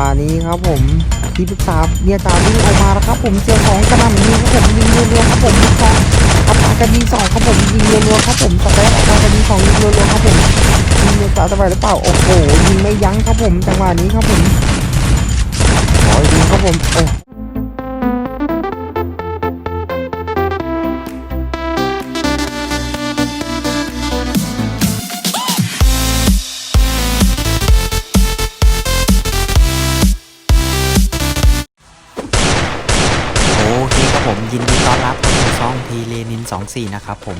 วะนี้ครับผมที่ปรึกษาเนี่ยตาวิ่งออกมาแล้วครับผมเจอของกระหน่ำยิงครับผมยิงรัวๆครับผมยิงสองอัปปากันยิงสองครับผมยิงรัวๆครับผมสเปซอัปปากันยิงสองยิงรัวๆครับผมยิงเนี่ยจ่าสบายหรือเปล่าโอ้โหยิงไม่ยั้งครับผมจังหวะนี้ครับผมขอยิงครับผมโอ้โอ ยินดีต้อนรับเข้าสู่ช่องพีเลนิน 24 นะครับผม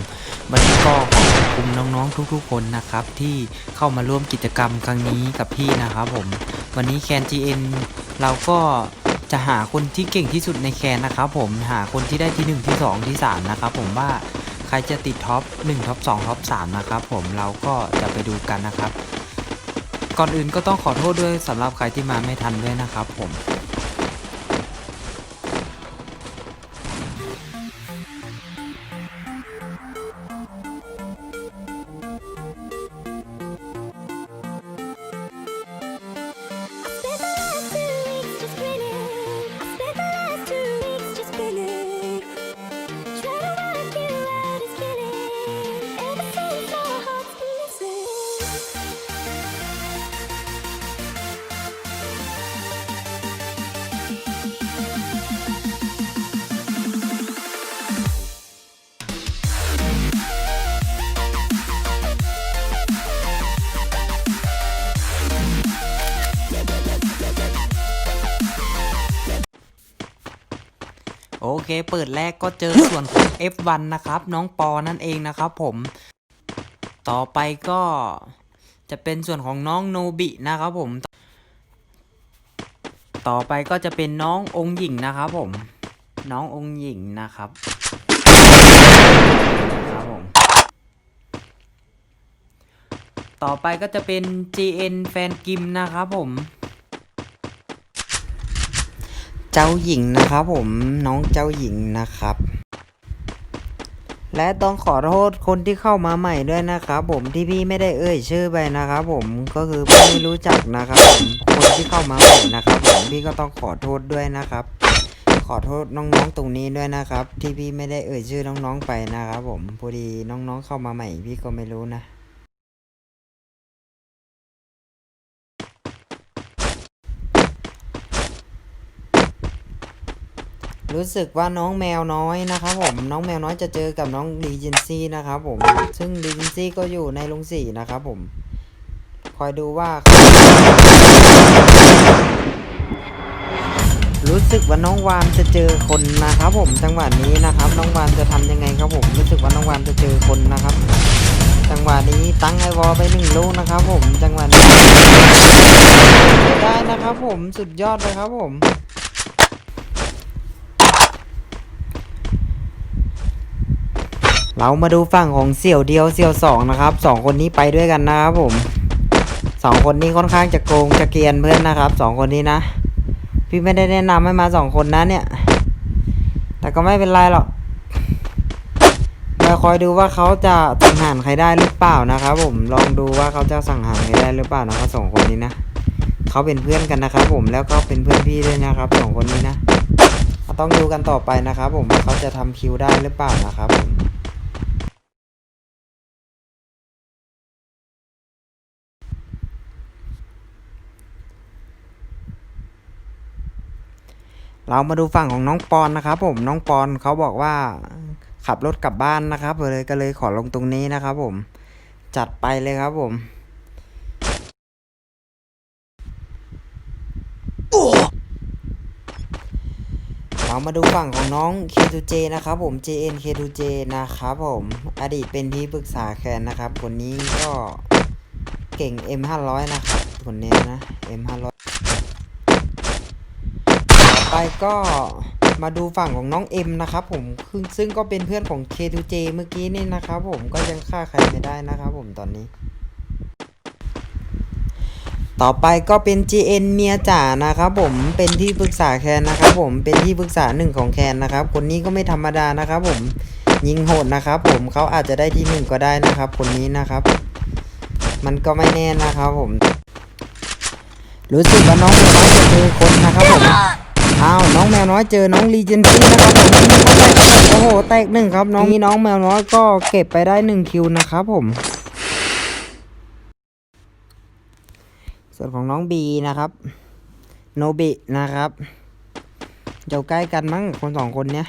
วันนี้ก็ขอขอบคุณน้องๆทุกๆคนนะครับ ที่เข้ามาร่วมกิจกรรมครั้งนี้กับพี่นะครับผม วันนี้แคน GN เราก็จะหาคนที่เก่งที่สุดในแคนนะครับผมหาคนที่ได้ที่ 1 ที่ 2 ที่ 3 นะครับผมว่าใครจะติดท็อป 1 ท็อป 2 ท็อป 3 นะครับผมเราก็จะไปดูกันนะครับ ก่อนอื่นก็ต้องขอโทษด้วยสำหรับใครที่มาไม่ทันด้วยนะครับผม โอเค เปิดแรกก็เจอส่วนของ F1 นะครับ น้องปอนั่นเองนะครับผม ต่อไปก็จะเป็นส่วนของน้องโนบินะครับผม ต่อไปก็จะเป็นน้ององค์หญิงนะครับผม น้ององค์หญิงนะครับครับผม ต่อไปก็จะเป็น GN แฟนกิมนะครับผม เจ้าหญิงนะครับผมน้องเจ้าหญิงนะครับ และต้องขอโทษคนที่เข้ามาใหม่ด้วยนะครับผมที่พี่ไม่ได้เอ่ยชื่อไปนะครับผมก็คือพี่ไม่รู้จักนะครับผมคนที่เข้ามาใหม่นะครับผมพี่ก็ต้องขอโทษด้วยนะครับ ขอโทษน้องๆตรงนี้ด้วยนะครับ ที่พี่ไม่ได้เอ่ยชื่อน้องๆไปนะครับผมพอดีน้องๆเข้ามาใหม่พี่ก็ไม่รู้นะ รู้สึกว่าน้องแมวน้อยนะครับผมน้องแมวน้อยจะเจอกับน้องดีเจนซี่นะครับผมซึ่งดีเจนซี่ก็อยู่ในลุงสี่นะครับผม คอยดูว่า รู้สึกว่าน้องวานจะเจอคนนะครับผมจังหวะนี้นะครับ น้องวานจะทำยังไงครับผมรู้สึกว่าน้องวานจะเจอคนนะครับ จังหวะนี้ตั้งไอวอไปหนึ่งลูกนะครับผมจังหวะนี้ได้นะครับผมสุดยอดเลยครับผม เรามาดูฝั่งของเสี่ยวเดียวเสี่ยวสองนะครับสองคนนี้ไปด้วยกันนะครับผมสองคนนี้ค่อนข้างจะโกงจะเกียนเพื่อนนะครับสองคนนี้นะ พี่ไม่ได้แนะนำให้มาสองคนนะเนี่ย แต่ก็ไม่เป็นไรหรอกเราคอยดูว่าเขาจะสังหารใครได้หรือเปล่านะครับ ผมลองดูว่าเขาจะสังหารใครได้หรือเปล่านะครับสองคนนี้นะเขาเป็นเพื่อนกันนะครับ ผมแล้วก็เป็นเพื่อนพี่ด้วยนะครับสองคนนี้นะต้องดูกันต่อไปนะครับ ผมว่าเขาจะทำคิวได้หรือเปล่านะครับผม เรามาดูฝั่งของน้องปอนนะครับ ผมน้องปอนเขาบอกว่าขับรถกลับบ้านนะครับเลยก็เลยขอลงตรงนี้นะครับ ผมจัดไปเลยครับผมเรามาดูฝั่งของน้อง K2J นะครับผม JN K2J นะครับผมอดีตเป็นที่ปรึกษาแคนนะครับคนนี้ก็เก่ง M500 นะครับคนนี้นะ M500 ต่อไป ก็มาดูฝั่งของน้อง M นะครับผมซึ่งก็เป็นเพื่อนของ K2J เมื่อกี้นี่นะครับผมก็ยังฆ่าใครไม่ได้นะครับผมตอนนี้ ต่อไปก็เป็น GN เมียจ๋านะครับผมเป็นที่ปรึกษาแคนนะครับผมเป็นที่ปรึกษาหนึ่งของแคนนะครับ คนนี้ก็ไม่ธรรมดานะครับผมยิงโหดนะครับผมเขาอาจจะได้ที่หนึ่งก็ได้นะครับ คนนี้นะครับ มันก็ไม่แน่นะครับผม รู้สึกว่าน้องมวน้อยจะเจอคนนะครับผม อ้าวน้องแมวน้อยเจอน้องลีเจนซี่นะครับผมยิงเข้าไปครับโอ้โหแตกหนึ่งครับ น้องนี้น้องแมวน้อยก็เก็บไปได้หนึ่งคิวนะครับผม ส่วนของน้องบีนะครับโนบินะครับอยู่ใกล้กันมั้งคนสองคนเนี้ย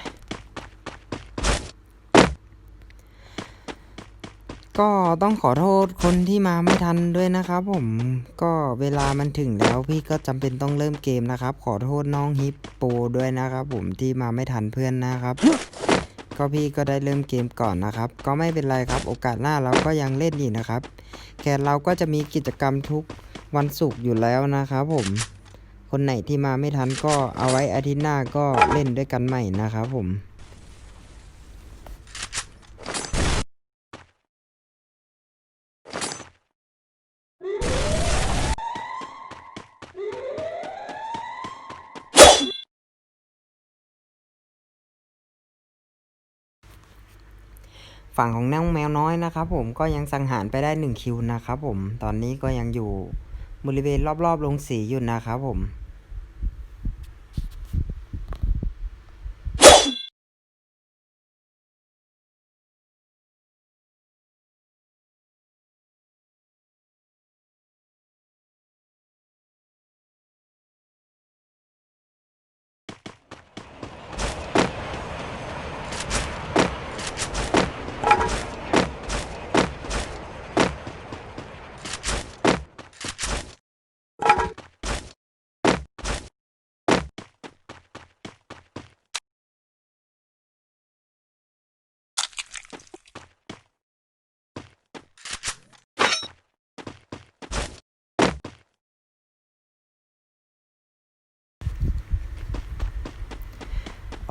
ก็ต้องขอโทษคนที่มาไม่ทันด้วยนะครับผมก็เวลามันถึงแล้วพี่ก็จำเป็นต้องเริ่มเกมนะครับ ขอโทษน้องฮิปโปด้วยนะครับผมที่มาไม่ทันเพื่อนนะครับ ก็พี่ก็ได้เริ่มเกมก่อนนะครับ ก็ไม่เป็นไรครับโอกาสหน้าเราก็ยังเล่นอีกนะครับแกเราก็จะมีกิจกรรมทุกวันศุกร์อยู่แล้วนะครับผมคนไหนที่มาไม่ทันก็เอาไว้อาทิตย์หน้าก็เล่นด้วยกันใหม่นะครับผม ฝั่งของน้องแมวน้อยนะครับผมก็ยังสังหารไปได้ 1 คิวนะครับผมตอนนี้ก็ยังอยู่บริเวณรอบๆลงสีอยู่นะครับผม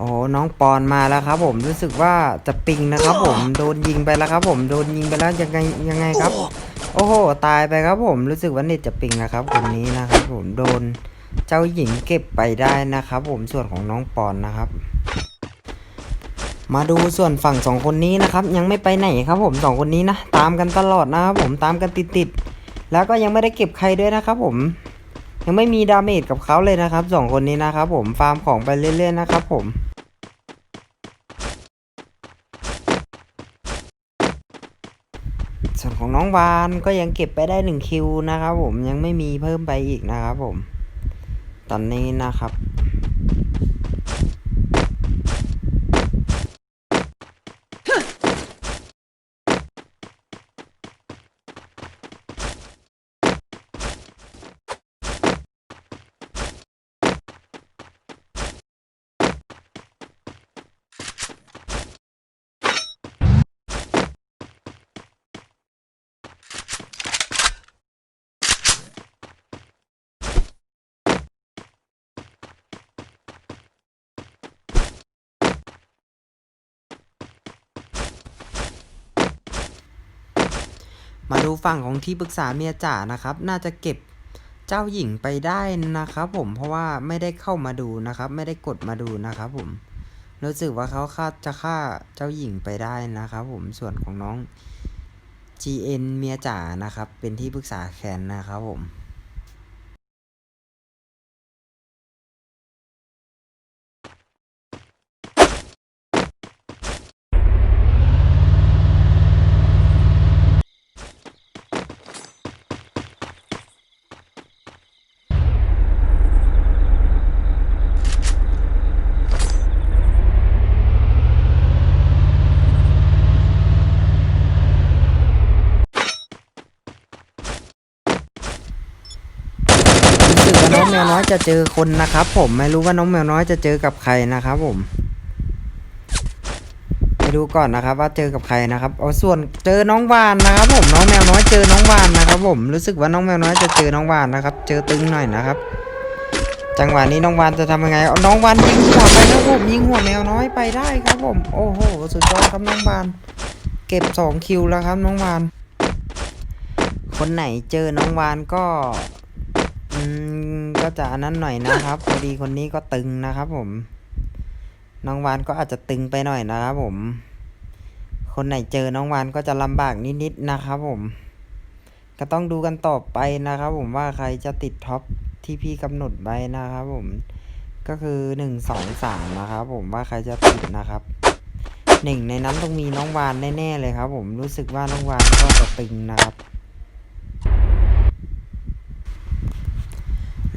โอ้โหน้องปอนมาแล้วครับ ผมรู้สึกว่าจะปิงนะครับ ผมโดนยิงไปแล้วครับ ผมโดนยิงไปแล้วยังไงยังไงครับ โอ้โหตายไปครับ ผมรู้สึกว่าเน็ตจะปิงนะครับคนนี้นะครับ ผมโดนเจ้าหญิงเก็บไปได้นะครับ ผมส่วนของน้องปอนนะครับ มาดูส่วนฝั่งสองคนนี้นะครับ ยังไม่ไปไหนครับ ผมสองคนนี้นะตามกันตลอดนะครับ ผมตามกันติดๆแล้วก็ยังไม่ได้เก็บใครด้วยนะครับ ผมยังไม่มีดาเมจกับเขาเลยนะครับสองคนนี้นะครับ ผมฟาร์มของไปเรื่อย ๆ นะครับ ผม ส่วนของน้องวานก็ยังเก็บไปได้หนึ่งคิวนะครับผมยังไม่มีเพิ่มไปอีกนะครับผม ตอนนี้นะครับ มาดูฝั่งของที่ปรึกษาเมียจ๋านะครับ น่าจะเก็บเจ้าหญิงไปได้นะครับ ผมเพราะว่าไม่ได้เข้ามาดูนะครับ ไม่ได้กดมาดูนะครับ ผมรู้สึกว่าเขาคาดจะฆ่าเจ้าหญิงไปได้นะครับ ผมส่วนของน้อง GN เมียจ๋านะครับ เป็นที่ปรึกษาแคนนะครับผม รู้สึกว่าน้องแมวน้อย จะเจอคนนะครับ ผมไม่รู้ว่าน้องแมวน้อยจะเจอกับใครนะครับ ผมไปดูก่อนนะครับ ว่าเจอกับใครนะครับเอาส่วนเจอน้องวานนะครับ ผมน้องแมวน้อยเจอน้องวานนะครับ ผมรู้สึกว่าน้องแมวน้อยจะเจอน้องวานนะครับ เจอตึงหน่อยนะครับ จังหวะนี้น้องวานจะทำยังไงเอาน้องวานยิงหัวไปครับผมยิงหัวแมวน้อยไปได้ครับ ผม โอ้โหสุดยอดครับน้องวาน เก็บสองคิวแล้วครับ น้องวานคนไหนเจอน้องวานก็ อืม จะนนั้นหน่อยนะครับพอดีคนนี้ก็ตึงนะครับ ผม น้องวานก็อาจจะตึงไปหน่อยนะครับผม คนไหนเจอน้องวานก็จะลำบากนิดๆนะครับ ผม ก็ต้องดูกันต่อไปนะครับ ผมว่าใครจะติดท็อปที่พี่กำหนดไว้นะครับ ผม ก็คือหนึ่งสองสามนะครับ ผมว่าใครจะติดนะครับหนึ่งในนั้นต้องมีน้องวานแน่ๆเลยครับ ผมรู้สึกว่าน้องวานก็จะตึงนะครับ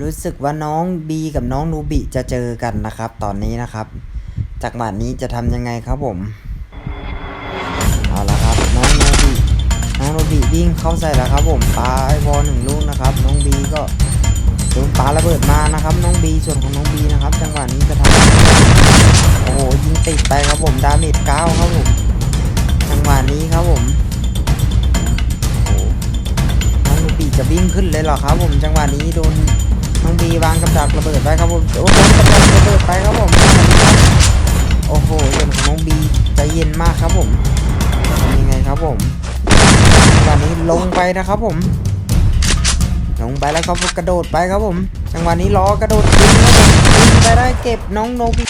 รู้สึกว่าน้องบีกับน้องนูบิจะเจอกันนะครับ ตอนนี้นะครับ จากหมาดนี้จะทำยังไงครับผม เอาละครับ น้องนูบิน้องนูบิวิ่งเข้าใส่แล้วครับ ผมปาไอวอลหนึ่งลูกนะครับ น้องบีก็โดนปาระเบิดมานะครับ น้องบีส่วนของน้องบีนะครับ จังหวะนี้จะทำโอ้โหยิงติดไปครับผมดาเมจเก้าครับผมจังหวะนี้ครับผมน้องนูบิจะวิ่งขึ้นเลยเหรอครับ ผมจังหวะนี้โดน น้องบีวางกับดักระเบิดไปครับผมโอ้โหกับดักระเบิดไปครับผมโอ้โหส่วนของน้องบีใจเย็นมากครับผมยังไงครับผมจังหวะนี้ลงไปนะครับผม ลงไปแล้วก็กระโดดไปครับผมจังหวะนี้ล้อกระโดดยิงครับผมยิงไปได้เก็บน้องโนบี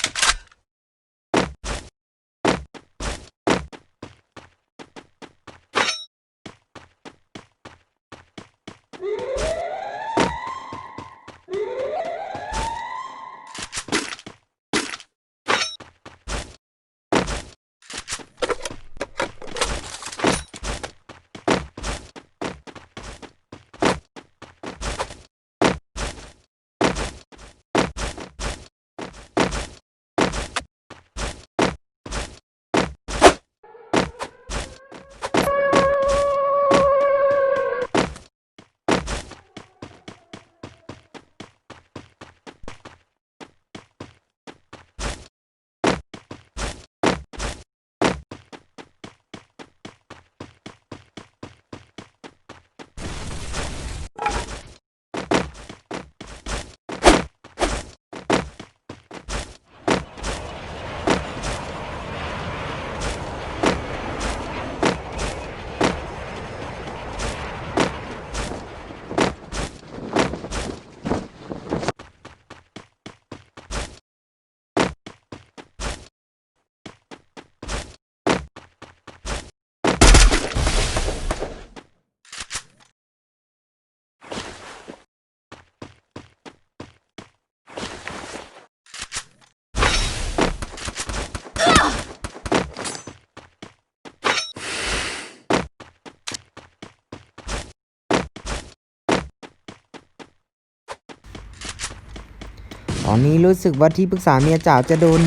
อนนี้รู้สึกว่าที่ปรึกษาเมียจ๋าจะโดน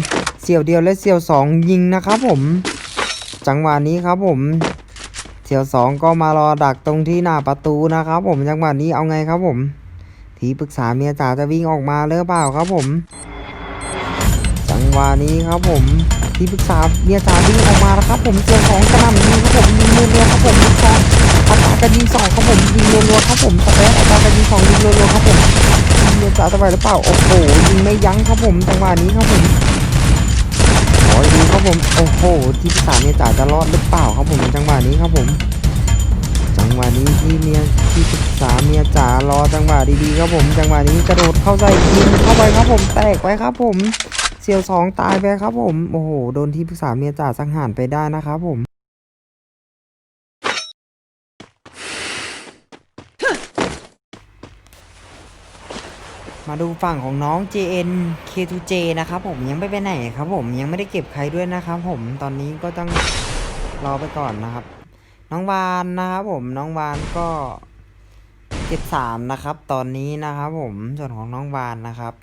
เสี่ยวเดียวและเสี่ยวสองยิงนะครับผม จังหวะนี้ครับผม เสี่ยวสองก็มารอดักตรงที่หน้าประตูนะครับ ผมจังหวะนี้เอาไงครับผม ที่ปรึกษาเมียจ๋าจะวิ่งออกมาหรือเปล่าครับผม จังหวะนี้ครับผม ที่ปรึกษาเมียจ๋าวิ่งออกมาแล้วครับ ผมเสี่ยวสองกระหน่ำยิงครับผมยิงรัวๆครับผมลูกสองอัตราการยิงสองครับผมยิงรัวๆครับผมสเปซอัตราการยิงสองยิงรัวๆครับผม เมียจ๋าจะไปหรือเปล่า โอ้โหยิงไม่ยั้งครับผมจังหวะนี้ครับผมโอ้ยดูครับผม โอ้โห ที่สาวเมียจ๋าจะรอดหรือเปล่าครับผมจังหวะนี้ครับผม จังหวะนี้ที่เมียที่ปรึกษาเมียจ๋ารอจังหวะดีๆครับผม จังหวะนี้กระโดดเข้าใส่ยิงเข้าไปครับผม แตกไปครับผม เสี่ยวสองตายไปครับผม โอ้โห โดนที่ปรึกษาเมียจ๋าสังหารไปได้นะครับผม มาดูฝั่งของน้อง JN K2J นะครับผมยังไม่ไปไหนครับผมยังไม่ได้เก็บใครด้วยนะครับผมตอนนี้ก็ต้องรอไปก่อนนะครับ น้องวานนะครับผมน้องวานก็เก็บสามนะครับ ตอนนี้นะครับผมส่วนของน้องวานนะครับ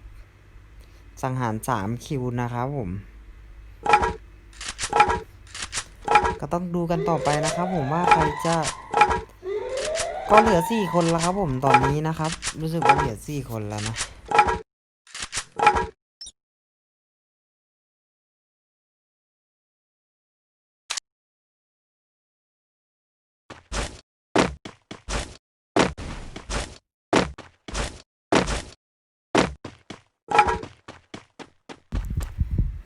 สังหารสามคิวนะครับผม ก็ต้องดูกันต่อไปนะครับ ผมว่าใครจะ ก็เหลือสี่คนแล้วครับผมตอนนี้นะครับ รู้สึกว่าเหลือสี่คนแล้วนะ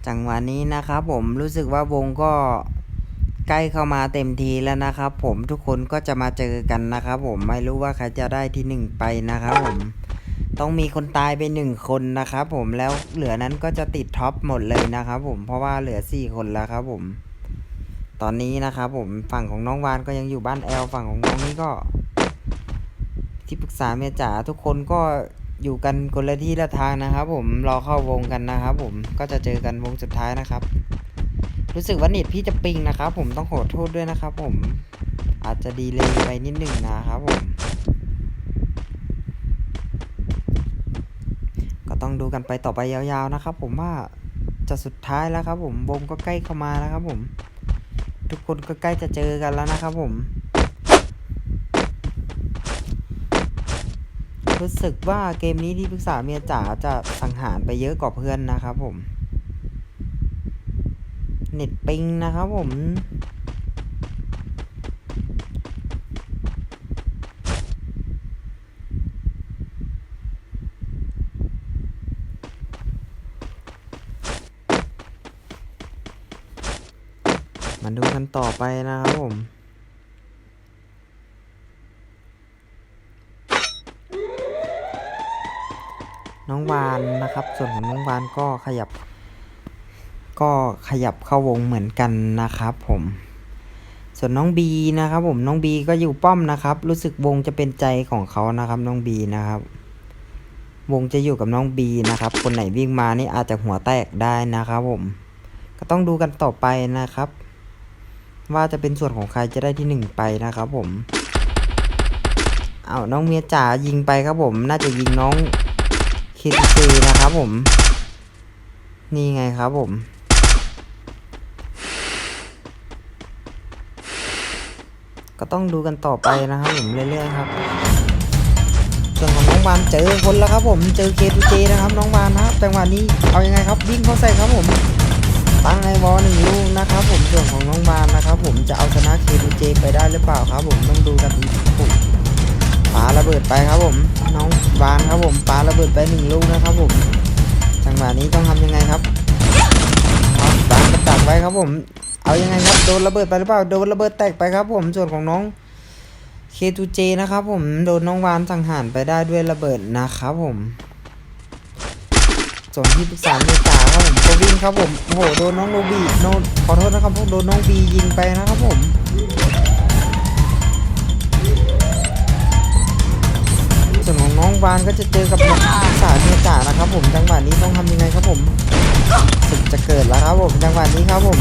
จังหวะนี้นะครับผมรู้สึกว่าวงก็ ใกล้เข้ามาเต็มทีแล้วนะครับ ผมทุกคนก็จะมาเจอกันนะครับผมไม่รู้ว่าใครจะได้ที่หนึ่งไปนะครับผมต้องมีคนตายไปหนึ่งคนนะครับผมแล้วเหลือนั้นก็จะติดท็อปหมดเลยนะครับผมเพราะว่าเหลือสี่คนแล้วครับผม ตอนนี้นะครับผมฝั่งของน้องวานก็ยังอยู่บ้านแอลฝั่งของน้องนี่ก็ ที่ปรึกษาเมียจ๋าทุกคนก็อยู่กันคนละที่ละทางนะครับผมรอเข้าวงกันนะครับผมก็จะเจอกันวงสุดท้ายนะครับ รู้สึกว่าเน็ตพี่จะปิงนะครับผมต้องขอโทษด้วยนะครับผมอาจจะดีเลยไปนิดหนึ่งนะครับผม ก็ต้องดูกันไปต่อไปยาวๆนะครับผมว่าจะสุดท้ายแล้วครับผมวงก็ใกล้เข้ามาแล้วครับผม ทุกคนก็ใกล้จะเจอกันแล้วนะครับผม รู้สึกว่าเกมนี้ที่ปรึกษาเมียจ๋าจะสังหารไปเยอะกว่าเพื่อนนะครับผม เน็ตปิงนะครับผมมาดูกันต่อไปนะครับผม น้องวานนะครับ ส่วนของน้องวานก็ขยับ ก็ขยับเข้าวงเหมือนกันนะครับผมส่วนน้องบีนะครับผมน้องบีก็อยู่ป้อมนะครับ รู้สึกวงจะเป็นใจของเขานะครับน้องบีนะครับ วงจะอยู่กับน้องบีนะครับ คนไหนวิ่งมานี่อาจจะหัวแตกได้นะครับผม ก็ต้องดูกันต่อไปนะครับ ว่าจะเป็นส่วนของใครจะได้ที่หนึ่งไปนะครับผมเอาน้องเมียจ๋ายิงไปครับผม น่าจะยิงน้องคิดซีนะครับผม นี่ไงครับผม ก็ต้องดูกันต่อไปนะครับผมเรื่อยๆครับ ส่วนของน้องวานเจอคนแล้วครับผมเจอเคทูเจนะครับ น้องวานนะครับจังหวะนี้เอายังไงครับวิ่งเข้าใส่ครับผมตั้งไอวอลหนึ่งลูกนะครับ ผมส่วนของน้องวานนะครับ ผมจะเอาชนะเคทูเจไปได้หรือเปล่าครับ ผมต้องดูกันอีกผมปาระเบิดไปครับผม น้องวานครับผมปาระเบิดไปหนึ่งลูกนะครับผมจังหวะนี้ต้องทำยังไงครับเอาวางกระดักไว้ครับผม เอายังไงครับโดนระเบิดไปหรือเปล่าโดนระเบิดแตกไปครับ ผมส่วนของน้อง K2J นะครับผมโดนน้องวานสังหารไปได้ด้วยระเบิดนะครับผม ส่วนที่ปรึกษาเมตาครับผมก็วิ่งครับผมโอ้โหโดนน้องโนบีโนขอโทษนะครับพวกโดนน้องบียิงไปนะครับผมส่วนของน้องวานก็จะเจอกับน้องปรึกษาเมตานะครับผมจังหวะนี้ต้องทำยังไงครับผม สึกจะเกิดแล้วครับผมจังหวะนี้ครับผม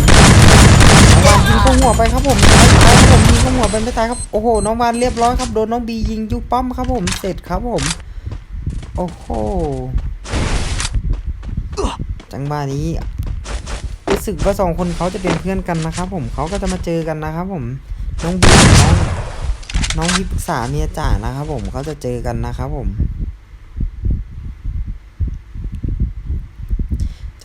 น้องวานยิงเข้าหัวไปครับผมไม่ตายครับผมยิงเข้าหัวไปไม่ตายครับโอ้โหน้องวานเรียบร้อยครับโดนน้องบียิงยุบป้อมครับผมเสร็จครับผม โอ้โหจังหวะนี้รู้สึกว่าสองคนเขาจะเป็นเพื่อนกันนะครับผมเขาก็จะมาเจอกันนะครับผมน้องบีน้องน้องที่ปรึกษาเมียจ่านะครับผมเขาจะเจอกันนะครับผม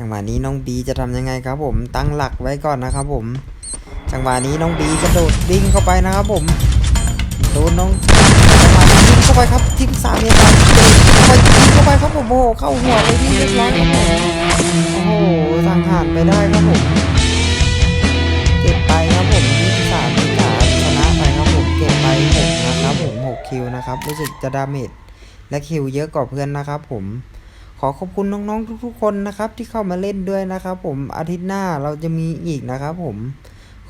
จังหวะนี้น้องบีจะทำยังไงครับ ผมตั้งหลักไว้ก่อนนะครับ ผม จังหวะนี้น้องบีกระโดดวิ่งเข้าไปนะครับ ผมโดนน้องจังหวะนี้วิ่งเข้าไปครับที่ปรึกษาเมียจ่าโดดเข้าไปยิงเข้าไปครับผมโอ้โหเข้าหัวไปที่เรียบร้อยครับผมโอ้โหสังหารไปได้ครับผมเก็บไปครับผมที่สามที่สามชนะไปครับผมเก็บไปหกนะครับผมหกคิวนะครับรู้สึกจะดาเมจและคิวเยอะกว่าเพื่อนนะครับผม ขอขอบคุณน้องๆทุกๆคนนะครับ ที่เข้ามาเล่นด้วยนะครับ ผมอาทิตย์หน้าเราจะมีอีกนะครับ ผม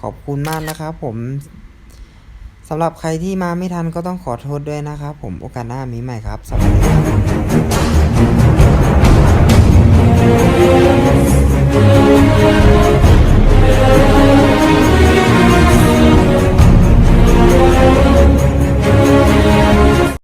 ขอบคุณมากนะครับผมสำหรับใครที่มาไม่ทันก็ต้องขอโทษด้วยนะครับ ผมโอกาสหน้ามีใหม่ครับสวัสดีครับ